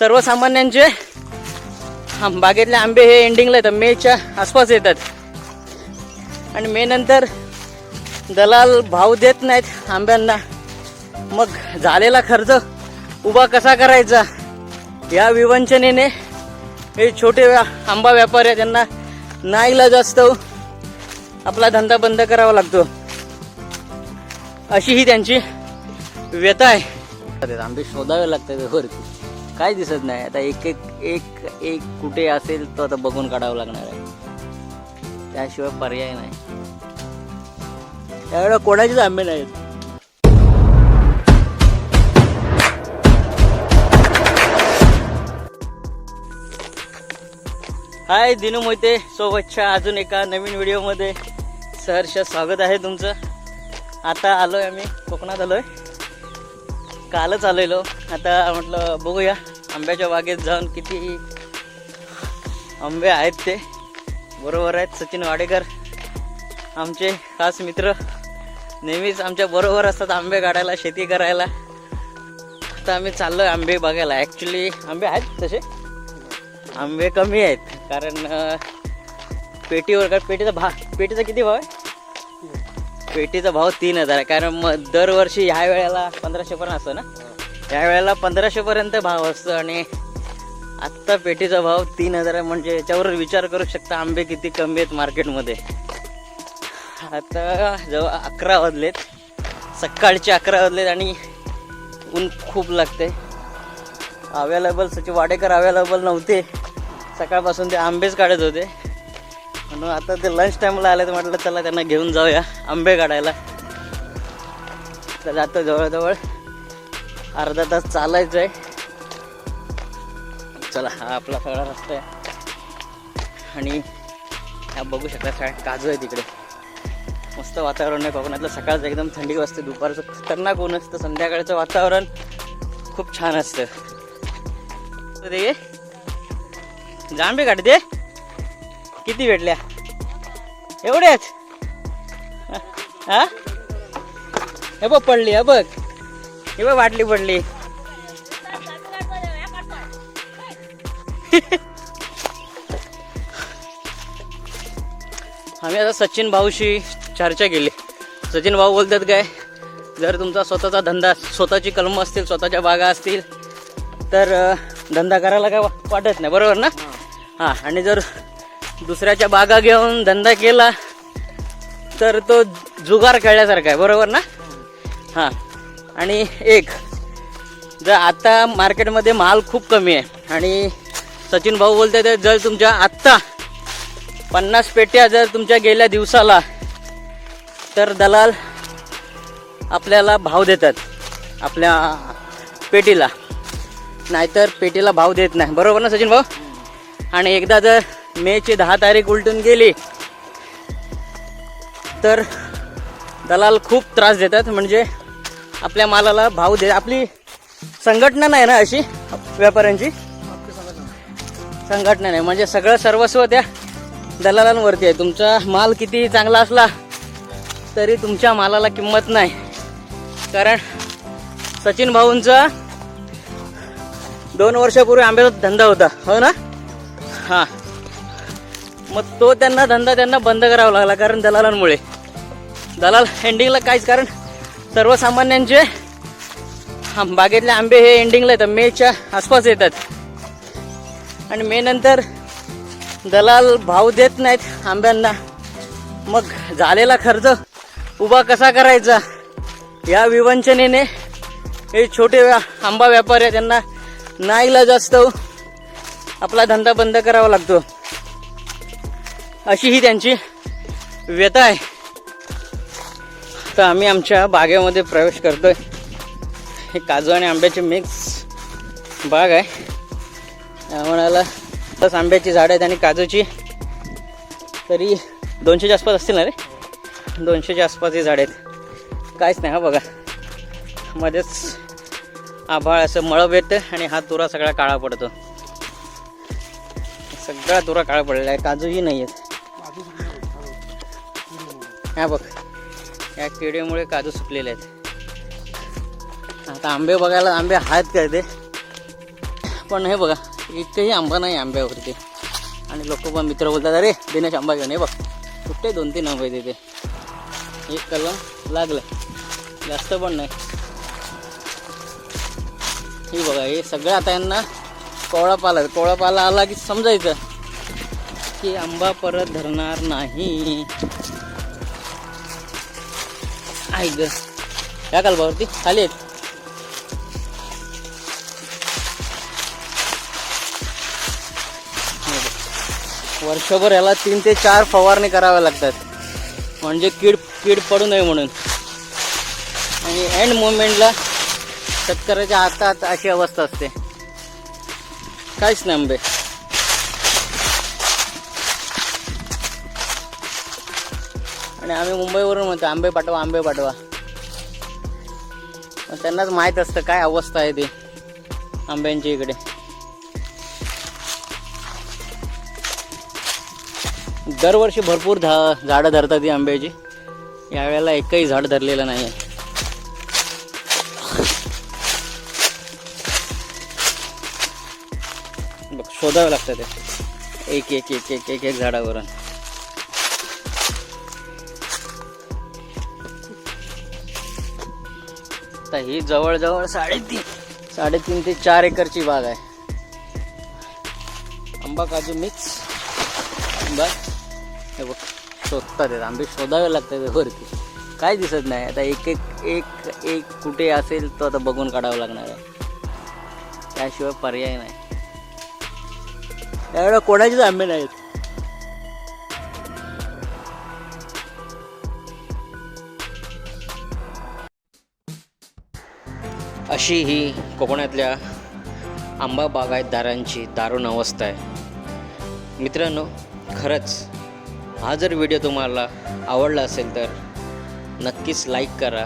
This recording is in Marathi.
सर्वसामान्यांचे बागेतले आंबे हे एंडिंगला येतात. मेच्या आसपास येतात. आणि मे नंतर दलाल भाव देत नाहीत आंब्यांना. मग झालेला खर्च उभा कसा करायचा? या विवंचनेने हे छोटे व्या- आंबा व्यापारी त्यांना नाईला जास्त आपला धंदा बंद करावा लागतो. अशी ही त्यांची व्यथा आहे. आंबे शोधावे लागतात वरती काय दिसत नाही. आता एक एक एक एक कुठे असेल तो आता बघून काढावं लागणार आहे. त्याशिवाय पर्याय नाही. त्यावेळेला कोणाचेच आंबे नाहीत. हाय दिनू मोहिते. सोबतच्या अजून एका नवीन व्हिडिओमध्ये. सहर्ष स्वागत आहे तुमचं. आता आलोय आम्ही. कोकणात आलोय. कालच आलेलो. आता म्हटलं बघूया आंब्याच्या बागेत जाऊन किती आंबे आहेत ते. बरोबर आहेत सचिन वाडेकर. आमचे खास मित्र. नेहमीच आमच्या बरोबर असतात आंबे काढायला शेती करायला. आता आम्ही चाललोय आंबे बघायला. ॲक्च्युली आंबे आहेत तसे. आंबे कमी आहेत. कारण पेटीवर का पेटीचा भा पेटीचा किती भाव आहे? पेटीचा भाव तीन हजार आहे. कारण मग दरवर्षी ह्या वेळेला पंधराशेपर्यंत असतो ना? यावेळेला वेळेला पंधराशेपर्यंत भाव असतो आणि आत्ता पेटीचा भाव तीन हजार आहे. म्हणजे याच्यावर विचार करू शकता आंबे किती कमी आहेत मार्केटमध्ये. आता जवळ अकरा वाजलेत. सकाळचे अकरा वाजलेत आणि ऊन खूप लागते अवेलेबल सचिन वाडेकर अवेलेबल नव्हते. सकाळपासून ते आंबेच काढत होते. म्हणून आता ते लंच टाईमला आले तर म्हटलं चला त्यांना घेऊन जाऊया आंबे काढायला. तर आता जवळजवळ अर्धा तास चालायचं आहे चला हा आपला सगळा रस्ता आहे. आणि ह्या बघू शकता सगळ्या काजू आहे तिकडे. मस्त वातावरण आहे कोकणातलं. सकाळचं एकदम थंडी वाजते दुपारचं खतरनाक ऊन असतं संध्याकाळचं वातावरण खूप छान असतं. ते जांबे काढते किती भेटल्या? एवढ्याच हा? हे बघ पडली हा बघ. हे बघ वाटली पडली. आम्ही आता सचिन भाऊशी चर्चा केली. सचिन भाऊ बोलतात काय जर तुमचा स्वतःचा धंदा स्वतःची कलमं असतील स्वतःच्या बागा असतील तर धंदा करायला काय वा- वाटत नाही बरोबर ना? हां आणि जर दुसऱ्याच्या बागा घेऊन धंदा केला तर तो जुगार खेळल्यासारखा आहे बरोबर ना? हां. आणि एक जर आत्ता मार्केटमध्ये माल खूप कमी आहे आणि सचिन भाऊ बोलते तर जर तुमच्या आत्ता पन्नास पेट्या जर तुमच्या गेल्या दिवसाला तर दलाल आपल्याला भाव देतात आपल्या पेटीला. नाहीतर पेटीला भाव देत नाही. बरोबर ना सचिन भाऊ? आणि एकदा जर मेची दहा तारीख उलटून गेली तर दलाल खूप त्रास देतात. म्हणजे आपल्या मालाला भाव दे आपली संघटना नाही ना अशी व्यापाऱ्यांची? संघटना नाही. म्हणजे सगळं सर्वस्व त्या दलालांवरती आहे. तुमचा माल किती चांगला असला तरी तुमच्या मालाला किंमत नाही. कारण सचिन भाऊंचा दोन वर्षापूर्वी आंब्याचा धंदा होता. हो ना? हां. मग तो त्यांना धंदा त्यांना बंद करावा लागला कारण दलालांमुळे. दलाल एंडिंगला काहीच कारण सर्वसामान्यांचे बागेतले आंबे हे एंडिंगला येतात. मेच्या आसपास येतात. आणि मे नंतर दलाल भाव देत नाहीत आंब्यांना. मग झालेला खर्च उभा कसा करायचा? या विवंचनेने हे छोटे व्या आंबा व्यापारी आहे त्यांना नाईला जास्त आपला धंदा बंद करावा लागतो. अशी ही त्यांची व्यथा आहे. तर आम्ही आमच्या बागेमध्ये प्रवेश करतोय. हे काजू आणि आंब्याचे मिक्स बाग आहे. म्हणाला तस आंब्याची झाडं आहेत आणि काजूची. तरी दोनशेच्या आसपास असतील ना रे? दोनशेच्या आसपास ही झाडं आहेत. काहीच नाही हा बघा. मध्येच आभाळ असं मळब येतं आणि हा तुरा सगळा काळा पडतो. सगळा तुरा काळा पडलेला आहे. काजूही नाही आहेत. हा बघ. या किडीमुळे काजू सुकलेले आहेत. आता आंबे बघायला आंबे आहेत काय ते पण हे बघा इतकेही आंबा नाही आंब्यावरती. आणि लोक पण मित्र बोलतात अरे दिनेश आंबा घेऊन हे बघ. कुठे दोन तीन आंबे तिथे एक कलम लागलं. जास्त पण नाही. हे बघा हे सगळं आता यांना कोवळा पाला कोवळा पाला आला की समजायचं की आंबा परत धरणार नाही. काय ग. या कालबावरती खाली आहेत वर्षभर याला तीन ते चार फवारणी कराव्या लागतात. म्हणजे कीड कीड पडू नये म्हणून. आणि एंड मुवमेंटला शेतकऱ्याच्या हातात अशी अवस्था असते. काहीच नाही आंबे. आणि आम्ही मुंबईवरून म्हणतो आंबे पाठवा आंबे पाठवा. त्यांनाच माहीत असतं काय अवस्था आहे ती आंब्यांची इकडे. दरवर्षी भरपूर झा झाडं धरतात ही आंब्याची. यावेळेला एकही झाड धरलेलं नाही आहे बघ शोधावं लागतं ते. एक एक एक एक एक एक झाडावरून. आता ही जवळजवळ साडेतीन साडेतीन ते चार एकरची बाग आहे. आंबा काजू मिक्स आंबा. हे बघ शोधतात आंबे शोधावे लागतात वरती. काय दिसत नाही. आता एक एक एक एक कुठे असेल तो आता बघून काढावं लागणार आहे. त्याशिवाय पर्याय नाही. त्यावेळेला कोणाचेच आंबे नाहीत. अशी ही कोकणातल्या आंबा बागायतदारांची दारुण अवस्था आहे. मित्रांनो खरंच हा जर व्हिडिओ तुम्हाला आवडला असेल तर नक्कीच लाईक करा.